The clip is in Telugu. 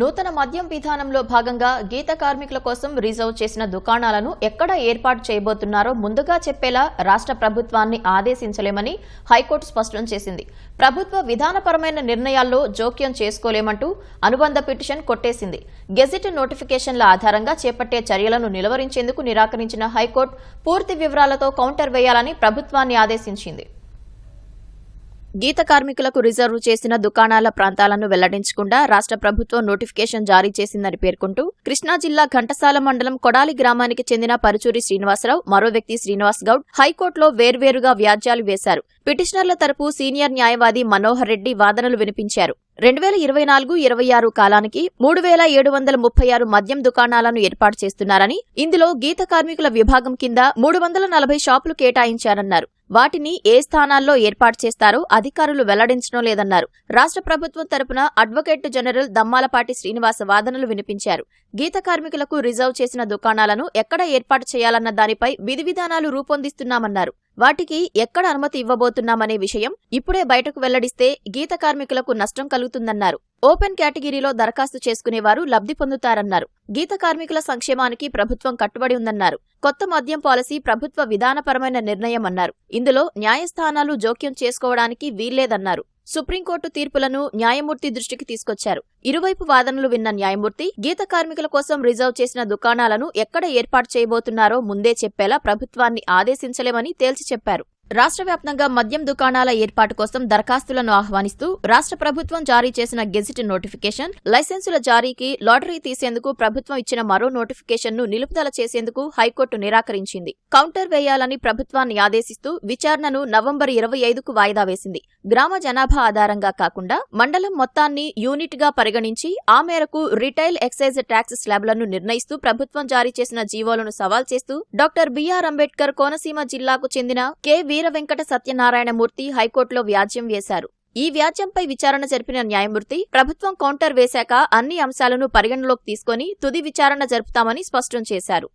నూతన మద్యం విధానంలో భాగంగా గీత కార్మికుల కోసం రిజర్వ్ చేసిన దుకాణాలను ఎక్కడ ఏర్పాటు చేయబోతున్నారో ముందుగా చెప్పేలా రాష్ట్ర ప్రభుత్వాన్ని ఆదేశించలేమని హైకోర్టు స్పష్టం చేసింది. ప్రభుత్వ విధానపరమైన నిర్ణయాల్లో జోక్యం చేసుకోలేమంటూ అనుబంధ పిటిషన్ కొట్టేసింది. గెజిట్ నోటిఫికేషన్ల ఆధారంగా చేపట్టే చర్యలను నిలువరించేందుకు నిరాకరించిన హైకోర్టు పూర్తి వివరాలతో కౌంటర్ వేయాలని ప్రభుత్వాన్ని ఆదేశించింది. గీత కార్మికులకు రిజర్వ్ చేసిన దుకాణాల ప్రాంతాలను వెల్లడించకుండా రాష్ట్ర ప్రభుత్వం నోటిఫికేషన్ జారీ చేసిందని పేర్కొంటూ కృష్ణా జిల్లా ఘంటసాల మండలం కొడాలి గ్రామానికి చెందిన పరుచూరి శ్రీనివాసరావు మరో వ్యక్తి శ్రీనివాస్ గౌడ్ హైకోర్టులో వేర్వేరుగా వ్యాజ్యాలు వేశారు. పిటిషనర్ల తరపు సీనియర్ న్యాయవాది మనోహర్ రెడ్డి వాదనలు వినిపించారు. రెండు వేల ఇరవై నాలుగు ఇరవై ఆరు కాలానికి మూడు వేల ఏడు వందల ముప్పై ఆరు మద్యం దుకాణాలను ఏర్పాటు చేస్తున్నారని ఇందులో గీత కార్మికుల విభాగం కింద మూడు వందల నలభై షాపులు కేటాయించారన్నారు. వాటిని ఏ స్థానాల్లో ఏర్పాటు చేస్తారో అధికారులు వెల్లడించడం లేదన్నారు. రాష్ట్ర ప్రభుత్వం తరపున అడ్వకేట్ జనరల్ దమ్మాలపాటి శ్రీనివాస వాదనలు వినిపించారు. గీత కార్మికులకు రిజర్వ్ చేసిన దుకాణాలను ఎక్కడ ఏర్పాటు చేయాలన్న దానిపై విధి విధానాలు రూపొందిస్తున్నామన్నారు. వాటికి ఎక్కడ అనుమతి ఇవ్వబోతున్నామనే విషయం ఇప్పుడే బయటకు వెల్లడిస్తే గీత కార్మికులకు నష్టం కలుగుతుందన్నారు. ఓపెన్ కేటగిరీలో దరఖాస్తు చేసుకునేవారు లబ్ధి పొందుతారన్నారు. గీత కార్మికుల సంక్షేమానికి ప్రభుత్వం కట్టుబడి ఉందన్నారు. కొత్త మద్యం పాలసీ ప్రభుత్వ విధానపరమైన నిర్ణయం అన్నారు ఇందులో న్యాయస్థానాలు జోక్యం చేసుకోవడానికి వీల్లేదన్నారు. సుప్రీంకోర్టు తీర్పులను న్యాయమూర్తి దృష్టికి తీసుకొచ్చారు. ఇరువైపు వాదనలు విన్న న్యాయమూర్తి గీత కార్మికుల కోసం రిజర్వ్ చేసిన దుకాణాలను ఎక్కడ ఏర్పాటు చేయబోతున్నారో ముందే చెప్పేలా ప్రభుత్వాన్ని ఆదేశించలేమని తేల్చి చెప్పారు. రాష్ట్ర వ్యాప్తంగా మద్యం దుకాణాల ఏర్పాటు కోసం దరఖాస్తులను ఆహ్వానిస్తూ రాష్ట్ర ప్రభుత్వం జారీ చేసిన గెజిట్ నోటిఫికేషన్ లైసెన్సుల జారీకి లాటరీ తీసేందుకు ప్రభుత్వం ఇచ్చిన మరో నోటిఫికేషన్ను నిలుపుదల చేసేందుకు హైకోర్టు నిరాకరించింది. కౌంటర్ వేయాలని ప్రభుత్వాన్ని ఆదేశిస్తూ విచారణను నవంబర్ ఇరవై ఐదుకు వాయిదా వేసింది. గ్రామ జనాభా ఆధారంగా కాకుండా మండలం మొత్తాన్ని యూనిట్గా పరిగణించి ఆ మేరకు రిటైల్ ఎక్సైజ్ ట్యాక్స్ స్లాబ్లను నిర్ణయిస్తూ ప్రభుత్వం జారీ చేసిన జీవోలను సవాల్ చేస్తూ డాక్టర్ బిఆర్ అంబేద్కర్ కోనసీమ జిల్లాకు చెందిన కెవి వీర వెంకట సత్యనారాయణమూర్తి హైకోర్టులో వ్యాజ్యం వేశారు. ఈ వ్యాజ్యంపై విచారణ జరిపిన న్యాయమూర్తి ప్రభుత్వం కౌంటర్ వేశాక అన్ని అంశాలను పరిగణలోకి తీసుకుని తుది విచారణ జరుపుతామని స్పష్టం చేశారు.